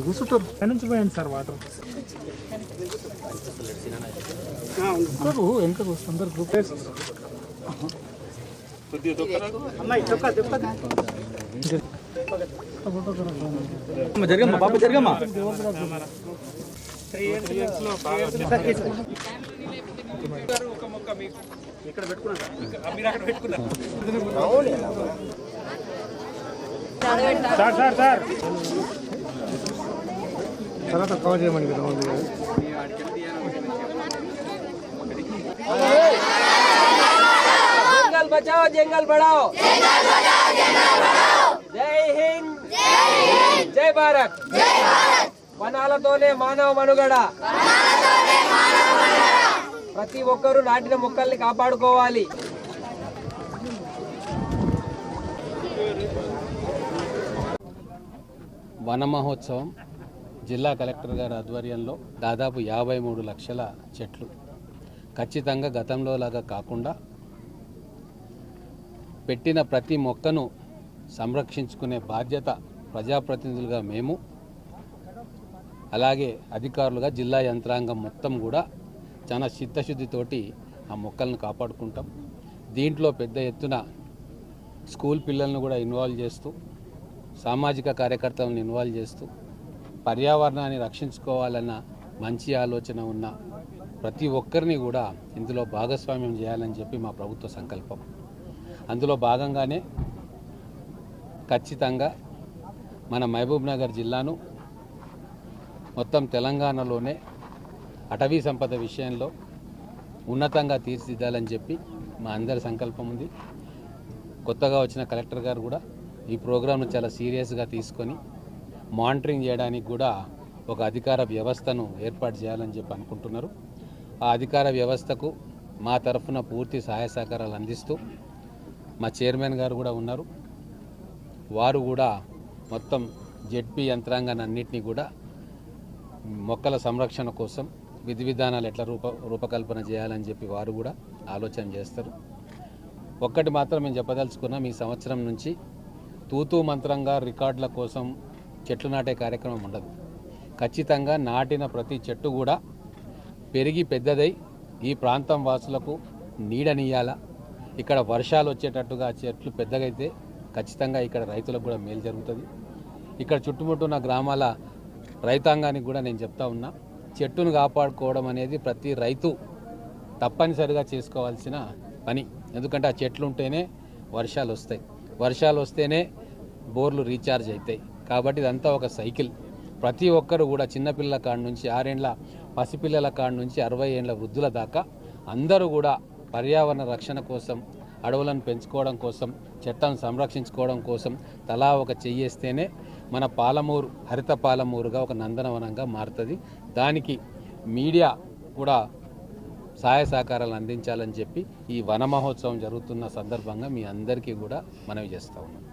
కూర్చుంటారు ఎక్కడి నుంచి పోయండి సార్ వాటర్ బాబు వెనక అందరు గ్రూప్ జరిగమ్మా బాబు జరిగమ్మా. సార్ సార్ సార్ తర్వాత కవర్ చేయమని కదా ఉంది కదా. जंगल बचाओ जंगल बढ़ाओ జై హింద్ జై భారత్ వనాలతోనే మానవ మనుగడ. ప్రతి ఒక్కరూ నాటిన మొక్కల్ని కాపాడుకోవాలి. వన మహోత్సవం జిల్లా కలెక్టర్ గారి ఆధ్వర్యంలో దాదాపు యాభై మూడు లక్షల చెట్లు. ఖచ్చితంగా గతంలో లాగా కాకుండా పెట్టిన ప్రతి మొక్కను సంరక్షించుకునే బాధ్యత ప్రజాప్రతినిధులుగా మేము అలాగే అధికారులుగా జిల్లా యంత్రాంగం మొత్తం కూడా చాలా చిత్తశుద్ధితోటి ఆ మొక్కలను కాపాడుకుంటాం. దీంట్లో పెద్ద ఎత్తున స్కూల్ పిల్లలను కూడా ఇన్వాల్వ్ చేస్తూ సామాజిక కార్యకర్తలను ఇన్వాల్వ్ చేస్తూ పర్యావరణాన్ని రక్షించుకోవాలన్న మంచి ఆలోచన ఉన్న ప్రతి ఒక్కరిని కూడా ఇందులో భాగస్వామ్యం చేయాలని చెప్పి మా ప్రభుత్వ సంకల్పం. అందులో భాగంగానే ఖచ్చితంగా మన మహబూబ్ నగర్ జిల్లాను మొత్తం తెలంగాణలోనే అటవీ సంపద విషయంలో ఉన్నతంగా తీర్చిదిద్దాలని చెప్పి మా అందరి సంకల్పం ఉంది. కొత్తగా వచ్చిన కలెక్టర్ గారు కూడా ఈ ప్రోగ్రాంను చాలా సీరియస్గా తీసుకొని మానిటరింగ్ చేయడానికి కూడా ఒక అధికార వ్యవస్థను ఏర్పాటు చేయాలని చెప్పి అనుకుంటున్నారు. ఆ అధికార వ్యవస్థకు మా తరఫున పూర్తి సహాయ సహకారాలు అందిస్తూ మా చైర్మన్ గారు కూడా ఉన్నారు. వారు కూడా మొత్తం జెడ్పీ యంత్రాంగాన్ని అన్నింటినీ కూడా మొక్కల సంరక్షణ కోసం విధి విధానాలు ఎట్లా రూప రూపకల్పన చేయాలని చెప్పి వారు కూడా ఆలోచన చేస్తారు. ఒక్కటి మాత్రం మేము చెప్పదలుచుకున్నాం ఈ సంవత్సరం నుంచి తూతూ మంత్రంగా రికార్డుల కోసం చెట్లు నాటే కార్యక్రమం ఉండదు. ఖచ్చితంగా నాటిన ప్రతి చెట్టు కూడా పెరిగి పెద్దదై ఈ ప్రాంతం వాసులకు నీడనియాల ఇక్కడ వర్షాలు వచ్చేటట్టుగా చెట్లు పెద్దగైతే ఖచ్చితంగా ఇక్కడ రైతులకు కూడా మేలు జరుగుతుంది. ఇక్కడ చుట్టుముట్టున్న గ్రామాల రైతాంగానికి కూడా నేను చెప్తా ఉన్నా చెట్టును కాపాడుకోవడం అనేది ప్రతి రైతు తప్పనిసరిగా చేసుకోవాల్సిన పని. ఎందుకంటే ఆ చెట్లు ఉంటేనే వర్షాలు వస్తాయి. వర్షాలు వస్తేనే బోర్లు రీఛార్జ్ అవుతాయి. కాబట్టి ఇదంతా ఒక సైకిల్. ప్రతి ఒక్కరు కూడా చిన్నపిల్లల కాడ నుంచి ఆరేండ్ల పసిపిల్లల కాడ నుంచి అరవై ఏండ్ల వృద్ధుల దాకా అందరూ కూడా పర్యావరణ రక్షణ కోసం అడవులను పెంచుకోవడం కోసం చెట్లను సంరక్షించుకోవడం కోసం తలా ఒక చెయ్యేస్తేనే మన పాలమూరు హరిత పాలమూరుగా ఒక నందనవనంగా మారుతుంది. దానికి మీడియా కూడా సహాయ సహకారాలు అందించాలని చెప్పి ఈ వన మహోత్సవం జరుగుతున్న సందర్భంగా మీ అందరికీ కూడా మనవి చేస్తూ ఉన్నాం.